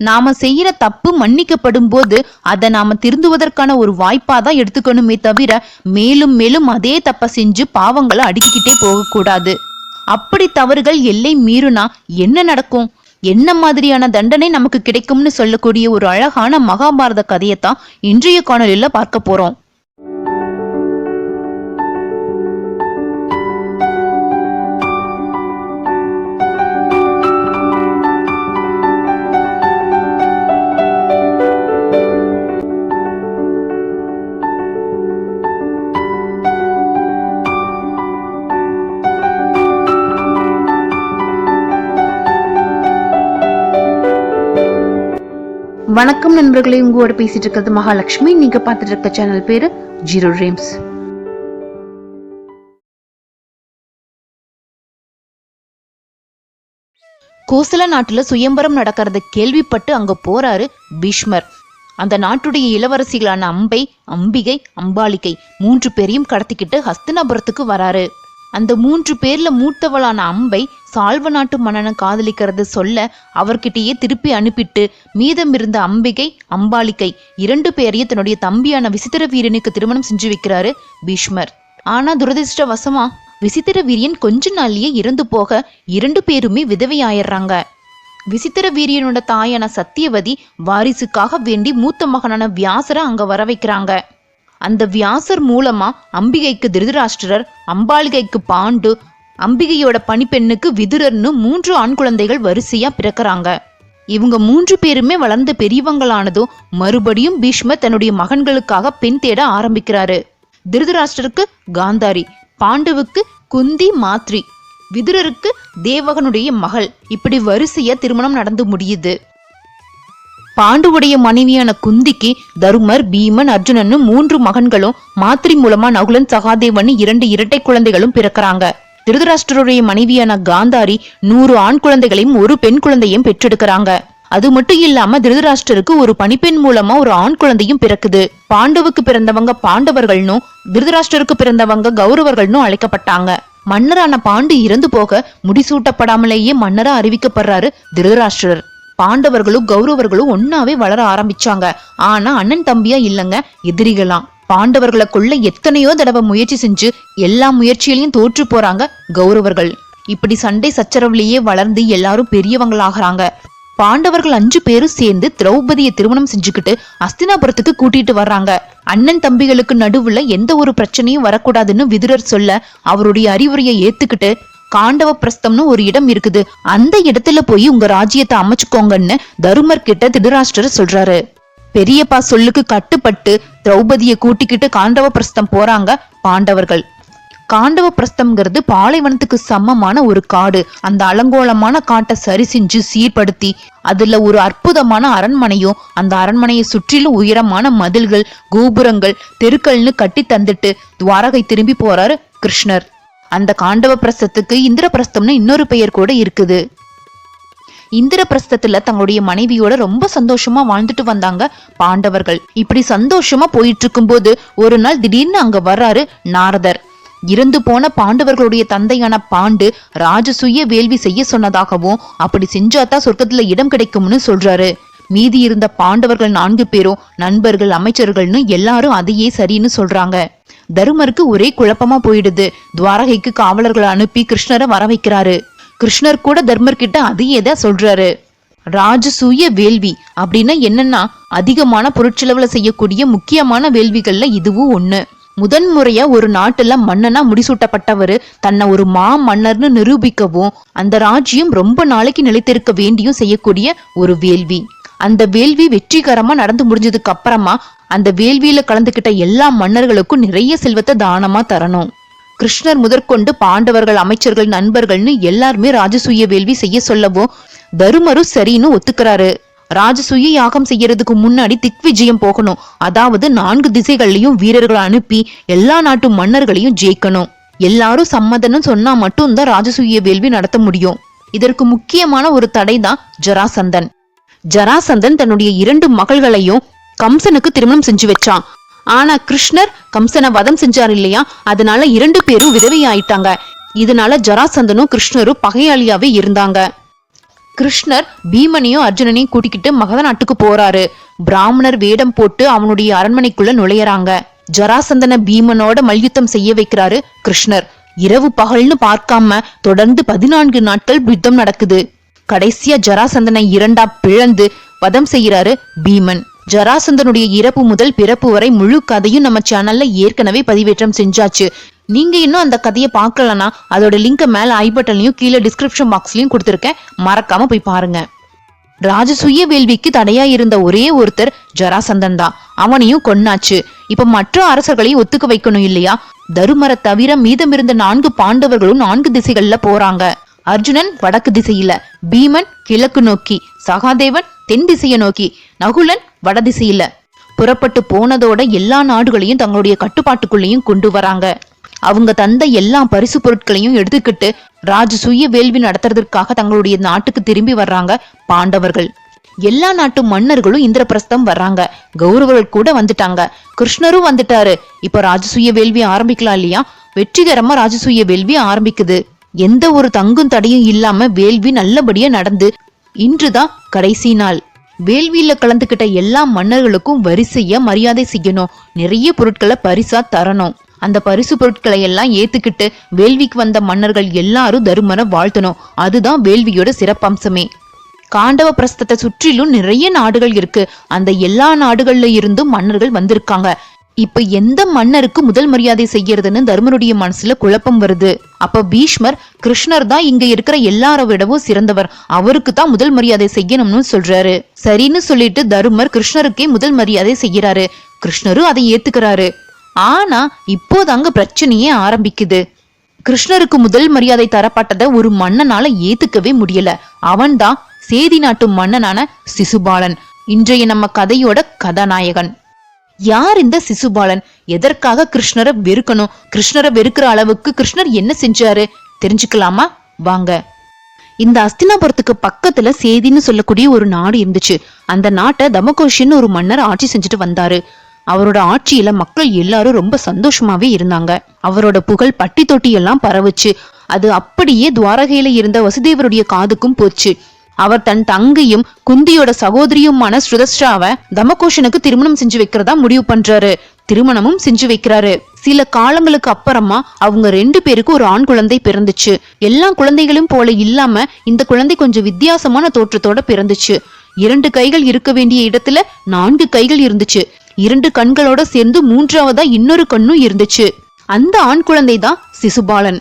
நாம செய்யற தப்பு மன்னிக்கப்படும் போது அதை நாம திருந்துவதற்கான ஒரு வாய்ப்பா தான் எடுத்துக்கணுமே தவிர மேலும் மேலும் அதே தப்ப செஞ்சு பாவங்களை அடுக்கிக்கிட்டே போகக்கூடாது. அப்படி தவறுகள் எல்லை மீறுனா என்ன நடக்கும்? என்ன மாதிரியான தண்டனை நமக்கு கிடைக்கும்னு சொல்லக்கூடிய ஒரு அழகான மகாபாரத கதையைத்தான் இன்றைய காணொலியில பார்க்க போறோம். வணக்கம் நண்பர்களே உங்களோட பேசிட்டு இருக்கிறது மகாலட்சுமி. நீங்க பார்த்துட்டு இருக்க சேனல் பேரு ஜீரோ ட்ரீம்ஸ். கோசல நாட்டுல சுயம்பரம் நடக்கிறத கேள்விப்பட்டு அங்க போறாரு பீஷ்மர். அந்த நாட்டுடைய இளவரசிகளான அம்பை அம்பிகை அம்பாலிகை மூன்று பேரையும் கடத்திக்கிட்டு ஹஸ்தினாபுரத்துக்கு வராரு. அந்த மூன்று பேர்ல மூத்தவளான அம்பை சால்வ நாட்டு மன்னனை காதலிக்கிறது சொல்ல அவர்கிட்டயே திருப்பி அனுப்பிட்டு மீதம் இருந்த அம்பிகை அம்பாலிகை இரண்டு பேரையும் தன்னுடைய தம்பியான விசித்திர வீரனுக்கு திருமணம் செஞ்சு வைக்கிறாரு பீஷ்மர். ஆனா துரதிருஷ்டவசமா விசித்திர வீரியன் கொஞ்ச நாள்லயே இறந்து போக இரண்டு பேருமே விதவை ஆயிடுறாங்க விசித்திர வீரியனோட தாயான சத்தியவதி வாரிசுக்காக வேண்டி மூத்த மகனான வியாசரை அங்க வர வைக்கிறாங்க. அந்த வியாசர் மூலமா அம்பிகைக்கு திருதராஷ்டிரர் அம்பாளிகைக்கு பாண்டு அம்பிகையோட பணிப்பெண்ணுக்கு விதுரர்னு மூன்று ஆண் குழந்தைகள் வரிசையா பிறக்கிறாங்க. இவங்க மூன்று பேருமே வளர்ந்த பெரியவங்களானதும் மறுபடியும் பீஷ்மர் தன்னுடைய மகன்களுக்காக பெண் தேட ஆரம்பிக்கிறாரு. திருதராஷ்டருக்கு காந்தாரி பாண்டுவுக்கு குந்தி மாத்ரி விதுரருக்கு தேவகனுடைய மகள். இப்படி வரிசையா திருமணம் நடந்து முடியுது. பாண்டுவுடைய மனைவியான குந்திக்கு தருமர் பீமன் அர்ஜுனன்னு மூன்று மகன்களும் மாத்திரி மூலமா நகுலன் சகாதேவன் இரண்டு இரட்டை குழந்தைகளும் பிறக்கறாங்க. திருதராஷ்டிரருடைய மனைவியான காந்தாரி நூறு ஆண் குழந்தைகளையும் ஒரு பெண் குழந்தையும் பெற்றெடுக்கிறாங்க. அது மட்டும் இல்லாம திருதராஷ்டிரருக்கு ஒரு பணிப்பெண் மூலமா ஒரு ஆண் குழந்தையும் பிறக்குது. பாண்டவுக்கு பிறந்தவங்க பாண்டவர்கள்னும் திருதராஷ்டருக்கு பிறந்தவங்க கௌரவர்கள்னும் அழைக்கப்பட்டாங்க. மன்னரான பாண்டு இறந்து போக முடிசூட்டப்படாமலேயே மன்னரா அறிவிக்கப்படுறாரு திருதராஷ்டிரர் பாண்டவர்களும் கௌரவர்களும் ஒன்னாவே வளர ஆரம்பிச்சாங்க. ஆனா அண்ணன் தம்பியா இல்லங்க எதிரிகளாம். பாண்டவர்களை கொள்ள எத்தனையோ தடவை முயற்சி செஞ்சு எல்லா முயற்சியிலையும் தோற்று போறாங்க கௌரவர்கள். இப்படி சண்டை சச்சரவுலயே வளர்ந்து எல்லாரும் பெரியவங்களாகிறாங்க. பாண்டவர்கள் அஞ்சு பேரும் சேர்ந்து திரௌபதியை திருமணம் செஞ்சுக்கிட்டு அஸ்தினாபுரத்துக்கு கூட்டிட்டு வர்றாங்க. அண்ணன் தம்பிகளுக்கு நடுவுல எந்த ஒரு பிரச்சனையும் வரக்கூடாதுன்னு விதுரர் சொல்ல அவருடைய அறிவுரையை ஏத்துக்கிட்டு காண்டவ பிரஸ்தம்னு ஒரு இடம் இருக்குது. அந்த இடத்துல போய் உங்க ராஜ்யத்தை அமைச்சுக்கோங்கன்னு தருமர் கிட்ட திருராஷ்டிரர் சொல்றாரு. பெரியப்பா சொல்லுக்கு கட்டுப்பட்டு திரௌபதியை கூட்டிக்கிட்டு காண்டவ பிரஸ்தம் போறாங்க பாண்டவர்கள். காண்டவ பிரஸ்தம்ங்கிறது பாலைவனத்துக்கு சமமான ஒரு காடு. அந்த அலங்கோலமான காட்டை சரி செஞ்சு சீர்படுத்தி அதுல ஒரு அற்புதமான அரண்மனையும் அந்த அரண்மனையை சுற்றிலும் உயரமான மதில்கள் கோபுரங்கள் தெருக்கள்னு கட்டி தந்துட்டு துவாரகை திரும்பி போறாரு கிருஷ்ணர். அந்த காண்டவ பிரஸ்தத்துக்கு இந்திரபிரஸ்தம்னு இன்னொரு பெயர் கூட இருக்குது. இந்திரபிரஸ்தத்துல தங்களுடைய மனைவியோட ரொம்ப சந்தோஷமா வாழ்ந்துட்டு வந்தாங்க பாண்டவர்கள். இப்படி சந்தோஷமா போயிட்டு இருக்கும்போது ஒரு நாள் திடீர்னு அங்க வர்றாரு நாரதர். இறந்து போன பாண்டவர்களுடைய தந்தையான பாண்டு ராஜசூய வேள்வி செய்ய சொன்னதாகவும் அப்படி செஞ்சாதான் சொர்க்கத்துல இடம் கிடைக்கும்னு சொல்றாரு. மீதி இருந்த பாண்டவர்கள் நான்கு பேரும் நண்பர்கள் அமைச்சர்கள்னு எல்லாரும் அதையே சரின்னு சொல்றாங்க. தருமருக்கு ஒரே குழப்பமா போயிடுது. துவாரகைக்கு காவலர்களை அனுப்பி கிருஷ்ணரை வர வைக்கிறாரு. கிருஷ்ணர் கூட தர்மர் கிட்ட அதையே தான் சொல்றாரு. ராஜசூய வேள்வி அப்படின்னா என்னன்னா அதிகமான பொருட்செலவுல செய்யக்கூடிய முக்கியமான வேள்விகள்ல இதுவும் ஒண்ணு. முதன் முறையா ஒரு நாட்டுல மன்னனா முடிசூட்டப்பட்டவர் தன்னை ஒரு மா மன்னர்னு நிரூபிக்கவும் அந்த ராஜ்யம் ரொம்ப நாளைக்கு நிலைத்திருக்க வேண்டியும் செய்யக்கூடிய ஒரு வேள்வி. அந்த வேள்வி வெற்றிகரமா நடந்து முடிஞ்சதுக்கு அப்புறமா அந்த வேள்வியில கலந்துகிட்ட எல்லா மன்னர்களுக்கும் நிறைய செல்வத்தை தானமா தரணும். கிருஷ்ணர் முதற்கொண்டு பாண்டவர்கள் அமைச்சர்கள் நண்பர்கள்னு எல்லாருமே ராஜசூய வேள்வி செய்ய சொல்லவும் தருமரும் சரின்னு ஒத்துக்கிறாரு. ராஜசூய யாகம் செய்யறதுக்கு முன்னாடி திக்விஜயம் போகணும். அதாவது நான்கு திசைகள்லையும் வீரர்களை அனுப்பி எல்லா நாட்டு மன்னர்களையும் ஜெயிக்கணும். எல்லாரும் சம்மதனும் சொன்னா மட்டும்தான் ராஜசூய வேள்வி நடத்த முடியும். இதற்கு முக்கியமான ஒரு தடை தான் ஜராசந்தன். ஜராசந்தன் தன்னுடைய இரண்டு மகள்களையும் கம்சனுக்கு திருமணம் செஞ்சு வச்சான். ஆனா கிருஷ்ணர் கம்சனை வதம் செஞ்சார் இல்லையா? அதனால இரண்டு பேரும் விதவை ஆயிட்டாங்க இதனால ஜராசந்தனும் கிருஷ்ணரும் பகையாளியாவே இருந்தாங்க. கிருஷ்ணர் பீமனையும் அர்ஜுனனையும் கூட்டிக்கிட்டு மகத நாட்டுக்கு போறாரு. பிராமணர் வேடம் போட்டு அவனுடைய அரண்மனைக்குள்ள நுழையறாங்க. ஜராசந்தன பீமனோட மல்யுத்தம் செய்ய வைக்கிறாரு கிருஷ்ணர். இரவு பகல்னு பார்க்காம தொடர்ந்து பதினான்கு நாட்கள் யுத்தம் நடக்குது. கடைசியா ஜராசந்தனை இரண்டா பிளந்து வதம் செய்கிறாரு பீமன். ஜராசந்தனுடைய இறப்பு முதல் பிறப்பு வரை முழு கதையும் நம்ம சேனல்ல ஏற்கனவே பதிவேற்றம் செஞ்சாச்சு. நீங்க இன்னும் அந்த கதையை பார்க்கலனா அதோட லிங்கை மேல ஐ பட்டன்லயும் கீழே டிஸ்கிரிப்ஷன் பாக்ஸ்லயும் கொடுத்துருக்கேன். மறக்காம போய் பாருங்க. ராஜசூய வேள்விக்கு தடையா இருந்த ஒரே ஒருத்தர் ஜராசந்தன் தான். அவனையும் கொன்னாச்சு. இப்ப மற்ற அரசர்களையும் ஒத்துக்க வைக்கணும் இல்லையா? தருமரை தவிர மீதம் இருந்த நான்கு பாண்டவர்களும் நான்கு திசைகள்ல போறாங்க. அர்ஜுனன் வடக்கு திசையில பீமன் கிழக்கு நோக்கி சகாதேவன் தென் திசையை நோக்கி நகுலன் வட திசையில. புறப்பட்டு போனதோட எல்லா நாடுகளையும் தங்களுடைய கட்டுப்பாட்டுக்குள்ளேயும் கொண்டு வராங்க. அவங்க தந்த எல்லா பரிசு பொருட்களையும் எடுத்துக்கிட்டு ராஜ சுய வேள்வி நடத்துறதுக்காக தங்களுடைய நாட்டுக்கு திரும்பி வர்றாங்க பாண்டவர்கள். எல்லா நாட்டு மன்னர்களும் இந்திரபிரஸ்தம் வர்றாங்க. கௌரவர்கள் கூட வந்துட்டாங்க. கிருஷ்ணரும் வந்துட்டாரு. இப்ப ராஜசூய வேள்வி ஆரம்பிக்கலாம் இல்லையா? வெற்றிகரமா ராஜசூய வேள்வி ஆரம்பிக்குது. எந்த ஒரு தங்கும் தடையும் இல்லாம வேள்வி நல்லபடியா நடந்து இன்றுதான் கடைசி நாள். வேள்வியில கலந்துக்கிட்ட எல்லா மன்னர்களுக்கும் வரிசையா மரியாதை செய்யணும். நிறைய பொருட்களை பரிசா தரணும். அந்த பரிசு பொருட்களை எல்லாம் ஏத்துக்கிட்டு வேள்விக்கு வந்த மன்னர்கள் எல்லாரும் தருமனை வாழ்த்தணும். அதுதான் வேள்வியோட சிறப்பம்சமே. காண்டவ பிரஸ்தத்தை சுற்றிலும் நிறைய நாடுகள் இருக்கு. அந்த எல்லா நாடுகள்ல இருந்தும் மன்னர்கள் வந்திருக்காங்க. இப்ப எந்த மன்னருக்கு முதல் மரியாதை செய்யறதுன்னு தர்மருடைய மனசுல குழப்பம் வருது. அப்ப பீஷ்மர் கிருஷ்ணர் தான் இங்க இருக்கிற எல்லார விடவும் சிறந்தவர். அவருக்கு தான் முதல் மரியாதை செய்யணும்னு சொல்றாரு. சரின்னு சொல்லிட்டு தருமர் கிருஷ்ணருக்கே முதல் மரியாதை செய்யறாரு. கிருஷ்ணரும் அதை ஏத்துக்கிறாரு. ஆனா இப்போதாங்க பிரச்சனையே ஆரம்பிக்குது. கிருஷ்ணருக்கு முதல் மரியாதை தரப்பட்டதை ஒரு மன்னனால ஏத்துக்கவே முடியல. அவன்தான் சேதி நாட்டு மன்னனான சிசுபாலன். இன்றைய நம்ம கதையோட கதாநாயகன். யார் இந்த சிசுபாலன்? எதற்காக கிருஷ்ணரை வெறுக்கணும்? கிருஷ்ணரை வெறுக்கிற அளவுக்கு கிருஷ்ணர் என்ன செஞ்சாரு? தெரிஞ்சுக்கலாமா? வாங்க. இந்த அஸ்தினாபுரத்துக்கு பக்கத்துல சேதின்னு சொல்லக்கூடிய ஒரு நாடு இருந்துச்சு. அந்த நாட்டை தமகோஷின்னு ஒரு மன்னர் ஆட்சி செஞ்சுட்டு வந்தாரு. அவரோட ஆட்சியில மக்கள் எல்லாரும் ரொம்ப சந்தோஷமாவே இருந்தாங்க. அவரோட புகழ் பட்டி தொட்டி எல்லாம் பரவுச்சு. அது அப்படியே துவாரகையில இருந்த வசுதேவருடைய காதுக்கும் போச்சு. அவர் தன் தங்கையும் குந்தியோட சகோதரியுமான ஸ்ருதஸ்ராவை தமகோஷனுக்கு திருமணம் செஞ்சு வைக்கிறதா முடிவு பண்றாரு. திருமணமும் செஞ்சு வைக்கிறாரு. சில காலங்களுக்கு அப்புறமா அவங்க ரெண்டு பேருக்கு ஒரு ஆண் குழந்தை பிறந்துச்சு. எல்லா குழந்தைகளும் போல இல்லாம இந்த குழந்தை கொஞ்சம் வித்தியாசமான தோற்றத்தோட பிறந்துச்சு. இரண்டு கைகள் இருக்க வேண்டிய இடத்துல நான்கு கைகள் இருந்துச்சு. இரண்டு கண்களோட சேர்ந்து மூன்றாவதா இன்னொரு கண்ணும் இருந்துச்சு. அந்த ஆண் குழந்தை தான் சிசுபாலன்.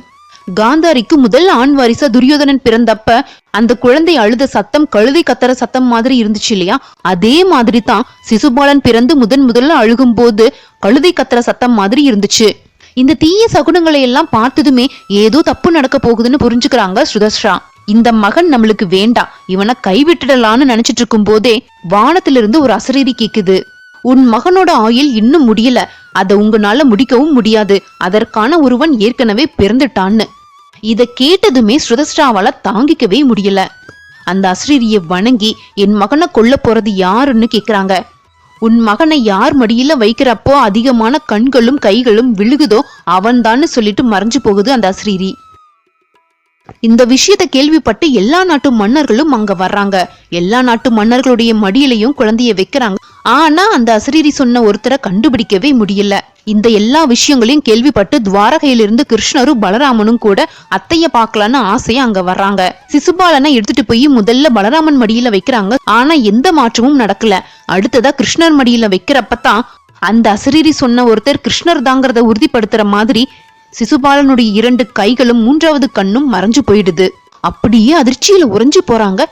காந்தாரிக்கு முதல் ஆண் வாரிசா துரியோதனன் பிறந்தப்ப அந்த குழந்தை அழுத சத்தம் கழுதை கத்தற சத்தம் மாதிரி இருந்துச்சு இல்லையா? அதே மாதிரி தான் சிசுபாலன் பிறந்து முதன் முதல்ல அழுகும் போது கழுதை கத்தற சத்தம் மாதிரி இருந்துச்சு. இந்த தீய சகுனங்களை எல்லாம் பார்த்ததுமே ஏதோ தப்பு நடக்க போகுதுன்னு புரிஞ்சுக்கிறாங்க சுதர்ஷா. இந்த மகன் நம்மளுக்கு வேண்டாம். இவனை கைவிட்டுடலான்னு நினைச்சிட்டு இருக்கும் போதே வானத்திலிருந்து ஒரு அசரீதி கேக்குது. உன் மகனோட ஆயுள் இன்னும் முடியல. அதை உங்களால முடிக்கவும் முடியாது. அதற்கான ஒருவன் ஏற்கனவே பிறந்துட்டான்னு. இதை கேட்டதுமே ஸ்ருதஸ்ராவால தாங்கிக்கவே முடியல. அந்த அஸ்ரீரிய வணங்கி என் மகனை கொல்ல போறது யாருன்னு கேக்குறாங்க. உன் மகனை யார் மடியில வைக்கிறப்போ அதிகமான கண்களும் கைகளும் விழுகுதோ அவன்தான்னு சொல்லிட்டு மறைஞ்சு போகுது அந்த அஸ்ரீரி இந்த விஷயத்தை கேள்விப்பட்டு எல்லா நாட்டு மன்னர்களும் அங்க வர்றாங்க. எல்லா நாட்டு மன்னர்களுடைய மடியிலையும் குழந்தைய வைக்கிறாங்க. ஆனா அந்த அசரீரி சொன்ன ஒருத்தரை கண்டுபிடிக்கவே முடியல. இந்த எல்லா விஷயங்களையும் கேள்விப்பட்டு துவாரகையிலிருந்து கிருஷ்ணரும் பலராமனும் கூட அத்தைய பார்க்கலான்னு ஆசையா அங்க வர்றாங்க. சிசுபாலனை எடுத்துட்டு போய் முதல்ல பலராமன் மடியில வைக்கிறாங்க. ஆனா எந்த மாற்றமும் நடக்கல. அடுத்ததா கிருஷ்ணர் மடியில வைக்கிறப்பதான் அந்த அசரீரி சொன்ன ஒருத்தர் கிருஷ்ணர் தாங்கிறத உறுதிப்படுத்துற மாதிரி சிசுபாலனுடைய இரண்டு கைகளும் மூன்றாவது கண்ணும் மறைஞ்சு போயிடுது. அப்படியே அதிர்ச்சியில உறைஞ்சு போறாங்க.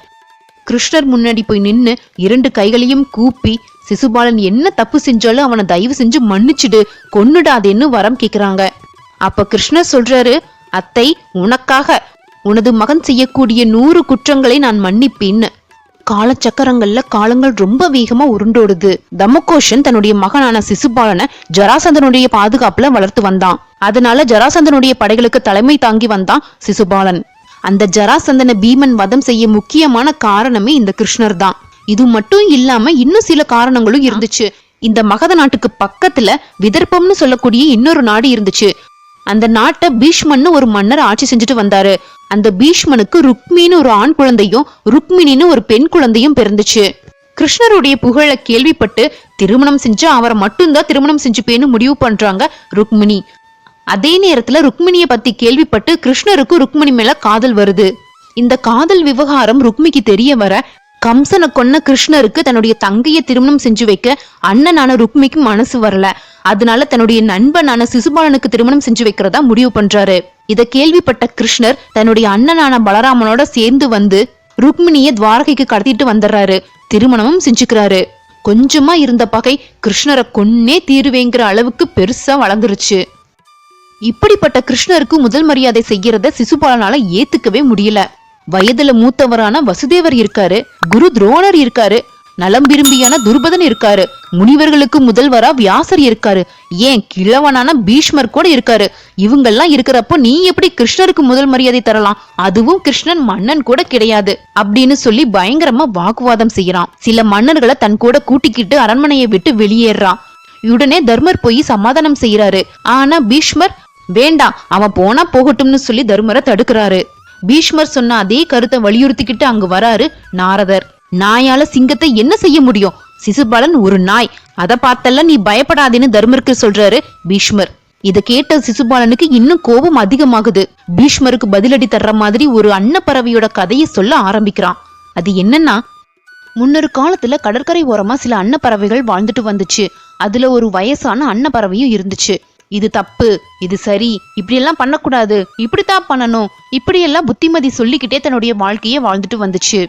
கிருஷ்ணர் முன்னாடி போய் நின்னு இரண்டு கைகளையும் கூப்பி சிசுபாலன் என்ன தப்பு செஞ்சாலும் அவனை தயவு செஞ்சு மன்னிச்சுடு கொன்னுடாதேன்னு வரம் கேக்குறாங்க. அப்ப கிருஷ்ணர் சொல்றாரு அத்தை உனக்காக உனது மகன் செய்யக்கூடிய நூறு குற்றங்களை நான் மன்னிப்பேன்னு. காலச்சக்கரங்கள்ல காலங்கள் ரொம்ப வேகமா உருண்டோடுது. தமகோஷன் தன்னுடைய மகனான சிசுபாலனை ஜராசந்தனுடைய பாதுகாப்புல வளர்த்து வந்தான். அதனால ஜராசந்தனுடைய படைகளுக்கு தலைமை தாங்கி வந்தான் சிசுபாலன். அந்த ஜராசந்தனை பீமன் வதம் செய்ய முக்கியமான காரணமே இந்த கிருஷ்ணர் தான் இது மட்டும் இல்லாம இன்னும் சில காரணங்களும் இருந்துச்சு. இந்த மகத நாட்டுக்கு பக்கத்துல விதர்ப்பம்னு சொல்லக்கூடிய இன்னொரு நாடு இருந்துச்சு. அந்த நாட்டை பீஷ்மன்னு ஒரு மன்னர் ஆட்சி செஞ்சுட்டு வந்தாரு. அந்த பீஷ்மனுக்கு ருக்மின்னு ஒரு ஆண் குழந்தையும் ருக்மிணின்னு ஒரு பெண் குழந்தையும் பிறந்துச்சு. கிருஷ்ணருடைய புகழை கேள்விப்பட்டு திருமணம் செஞ்சு அவரை மட்டும்தான் திருமணம் செஞ்சுப்பேன்னு முடிவு பண்றாங்க ருக்மிணி. அதே நேரத்துல ருக்மிணிய பத்தி கேள்விப்பட்டு கிருஷ்ணருக்கு ருக்மிணி மேல காதல் வருது. இந்த காதல் விவகாரம் ருக்மிக்கு தெரிய வர கம்சனை கொன்ன கிருஷ்ணருக்கு தன்னுடைய தங்கையை திருமணம் செஞ்சு வைக்க அண்ணனான ருக்மிக்கு மனசு வரல. அதனால தன்னுடைய நண்பனான சிசுபாலனுக்கு திருமணம் செஞ்சு வைக்கிறதா முடிவு பண்றாரு. இதை கேள்விப்பட்ட கிருஷ்ணர் தன்னுடைய அண்ணனான பலராமனோட சேர்ந்து வந்து ருக்மிணிய துவாரகைக்கு கடத்திட்டு வந்துடுறாரு. திருமணமும் செஞ்சுக்கிறாரு. கொஞ்சமா இருந்த பகை கிருஷ்ணரை கொன்னே தீருவேங்கிற அளவுக்கு பெருசா வளர்ந்துருச்சு. இப்படிப்பட்ட கிருஷ்ணருக்கு முதல் மரியாதை செய்யறத சிசுபாலனால ஏத்துக்கவே முடியல. வயதுல மூத்தவரான வசுதேவர் இருக்காரு குரு துரோணர் இருக்காரு நலம் விரும்பியான துர்பதன் இருக்காரு முனிவர்களுக்கு முதல்வரா வியாசர் இருக்காரு ஏன் கிழவனான பீஷ்மர் கூட இருக்காரு இவங்கெல்லாம் இருக்கிறப்போ நீ எப்படி கிருஷ்ணருக்கு முதல் மரியாதை தரலாம்? அதுவும் கிருஷ்ணன் மன்னன் கூட கிடையாது அப்படின்னு சொல்லி பயங்கரமா வாக்குவாதம் செய்யறான். சில மன்னர்களை தன் கூட கூட்டிக்கிட்டு அரண்மனையை விட்டு வெளியேறான். உடனே தர்மர் போய் சமாதானம் செய்யறாரு ஆனா பீஷ்மர் வேண்டாம் அவன் போனா போகட்டும்னு சொல்லி தர்மரை தடுக்கிறாரு. பீஷ்மர் சொன்ன அதே கருத்தை வலியுறுத்திக்கிட்டு அங்கு வராரு நாரதர். நாயால சிங்கத்தை என்ன செய்ய முடியும்? சிசுபாலன் ஒரு நாய். அத பார்த்தெல்லாம் நீ பயப்படாதேன்னு தர்மருக்கு சொல்றாரு பீஷ்மர். இத கேட்ட சிசுபாலனுக்கு இன்னும் கோபம் அதிகமாகுது. பீஷ்மருக்கு பதிலடி தர்ற மாதிரி ஒரு அன்னப்பறவையோட கதையை சொல்ல ஆரம்பிக்கிறான். அது என்னன்னா முன்னொரு காலத்துல கடற்கரை ஓரமா சில அன்னப்பறவைகள் வாழ்ந்துட்டு வந்துச்சு. அதுல ஒரு வயசான அன்னப்பறவையும் இருந்துச்சு. இது தப்பு இது சரி இப்படியெல்லாம் பண்ணக்கூடாது இப்படித்தான் பண்ணணும் இப்படியெல்லாம் புத்திமதி சொல்லிக்கிட்டே தன்னுடைய வாழ்க்கையை வாழ்ந்துட்டு வந்துச்சு.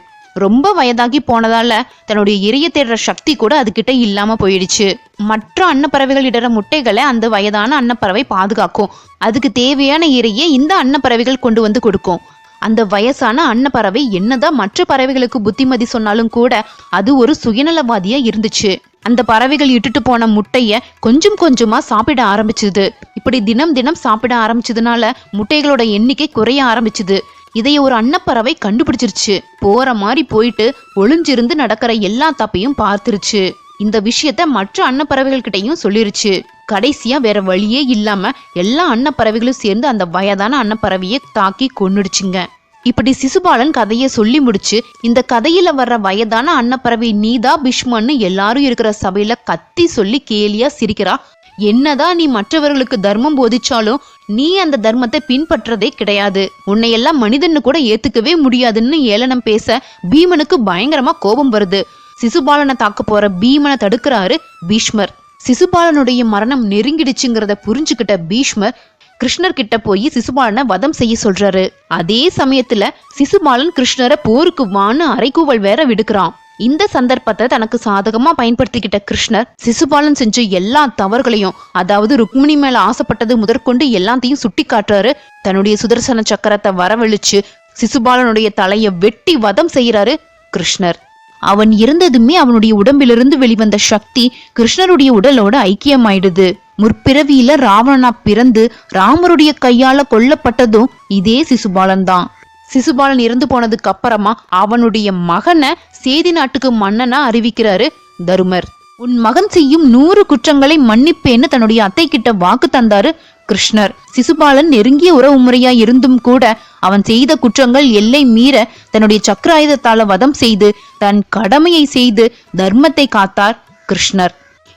ரொம்ப வயதாகி போனதால தன்னுடைய எரிய தேடுற சக்தி கூட அதுகிட்ட இல்லாம போயிடுச்சு. மற்ற அன்னப்பறவைகள் இடற முட்டைகளை அந்த வயதான அன்னப்பறவை பாதுகாக்கும். அதுக்கு தேவையான இரையை இந்த அன்னப்பறவைகள் கொண்டு வந்து கொடுக்கும். அந்த வயசான அன்னப்பறவை என்னதான் மற்ற பறவைகளுக்கு புத்திமதி சொன்னாலும் கூட அது ஒரு சுயநலவாதியா இருந்துச்சு. அந்த பறவைகள் இட்டுட்டு போன முட்டைய கொஞ்சம் கொஞ்சமா சாப்பிட ஆரம்பிச்சுது. இப்படி தினம் தினம் சாப்பிட ஆரம்பிச்சதுனால முட்டைகளோட எண்ணிக்கை குறைய ஆரம்பிச்சுது. இதைய ஒரு அன்னப்பறவை கண்டுபிடிச்சிருச்சு. போற மாதிரி போயிட்டு ஒளிஞ்சிருந்து நடக்கிற எல்லா தப்பையும் பார்த்துருச்சு. இந்த விஷயத்த மற்ற அன்னப்பறவைகள் கிட்டையும் சொல்லிருச்சு. கடைசியா வேற வழியே இல்லாம எல்லா அன்னப்பறவைகளும் சேர்ந்து அந்த வயதான அன்னப்பறவையை தாக்கி கொன்னுடுச்சுங்க. இப்படி சிசுபாலன் கதையை சொல்லி முடிச்சு இந்த கதையில வர்ற வயதான அன்னப்பறவை நீதா பிஷ்மன்னு எல்லாரும் இருக்கிற சபையில கத்தி சொல்லி கேலியா சிரிக்கிறா. என்னதான் நீ மற்றவர்களுக்கு தர்மம் போதிச்சாலும் நீ அந்த தர்மத்தை பின்பற்றதே கிடையாது. உன்னையெல்லாம் மனிதன்னு கூட ஏத்துக்கவே முடியாதுன்னு ஏளனம் பேச பீமனுக்கு பயங்கரமா கோபம் வருது. சிசுபாலனை தாக்க போற பீமனை தடுக்கிறாரு பீஷ்மர். சிசுபாலனுடைய மரணம் நெருங்கிடுச்சுங்கிறத புரிஞ்சுக்கிட்ட பீஷ்மர் கிருஷ்ணர் கிட்ட போய் சிசுபாலனை வதம் செய்ய சொல்றாரு. அதே சமயத்துல சிசுபாலன் கிருஷ்ணரை போருக்கு வான்னு அரைக்கூவல் வேற விடுக்கிறான். இந்த சந்தர்ப்பத்தை தனக்கு சாதகமா பயன்படுத்திக்கிட்ட கிருஷ்ணர் சிசுபாலன் செஞ்ச எல்லா தவறுகளையும் அதாவது ருக்மிணி மேல ஆசைப்பட்டது முதற்கொண்டு எல்லாத்தையும் சுட்டி காட்டுறாரு. தன்னுடைய சுதர்சன சக்கரத்தை வரவழிச்சு சிசுபாலனுடைய தலையை வெட்டி வதம் செய்யறாரு கிருஷ்ணர். அவன் இருந்ததுமே அவனுடைய உடம்பிலிருந்து வெளிவந்த சக்தி கிருஷ்ணருடைய உடலோட ஐக்கியமாயிடுது. முற்பிறவியில ராவணனா பிறந்து ராமருடைய கையால கொல்லப்பட்டதும் இதே சிசுபாலன் தான் சிசுபாலன் இறந்து போனதுக்கு அப்புறமா அவனுடைய மகனை சேதி நாட்டுக்கு மன்னனா அறிவிக்கிறாரு தருமர். உன் மகன் செய்யும் நூறு குற்றங்களை மன்னிப்பேன்னு தன்னுடைய அத்தை கிட்ட வாக்கு தந்தாரு கிருஷ்ணர். சிசுபாலன் நெருங்கிய உறவு முறையா இருந்தும் கூட அவன் செய்த குற்றங்கள் எல்லை மீற தன்னுடைய சக்கராயுதத்தால வதம் செய்து தன் கடமையை செய்து தர்மத்தை காத்தார் கிருஷ்ணர்.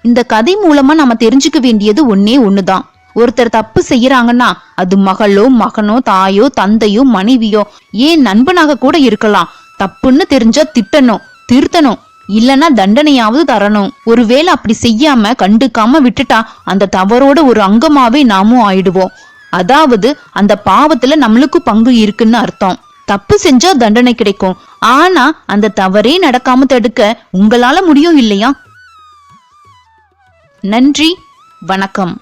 இந்த கதை மூலமா நம்ம தெரிஞ்சுக்க வேண்டியது ஒன்னே ஒண்ணுதான். ஒருத்தர் தப்பு செய்யறாங்கன்னா அது மகளோ மகனோ தாயோ தந்தையோ மனைவியோ ஏன் நண்பனாக கூட இருக்கலாம். தப்புன்னு தெரிஞ்சா திட்டணும் திருத்தணும். இல்லனா தண்டனையாவது தரணும். ஒருவேளை அப்படி செய்யாம கண்டுக்காம விட்டுட்டா அந்த தவறோட ஒரு அங்கமாவே நாமும் ஆயிடுவோம். அதாவது அந்த பாவத்துல நம்மளுக்கு பங்கு இருக்குன்னு அர்த்தம். தப்பு செஞ்சா தண்டனை கிடைக்கும். ஆனா அந்த தவறே நடக்காம தடுக்க உங்களால முடியும் இல்லையா? நன்றி வணக்கம்.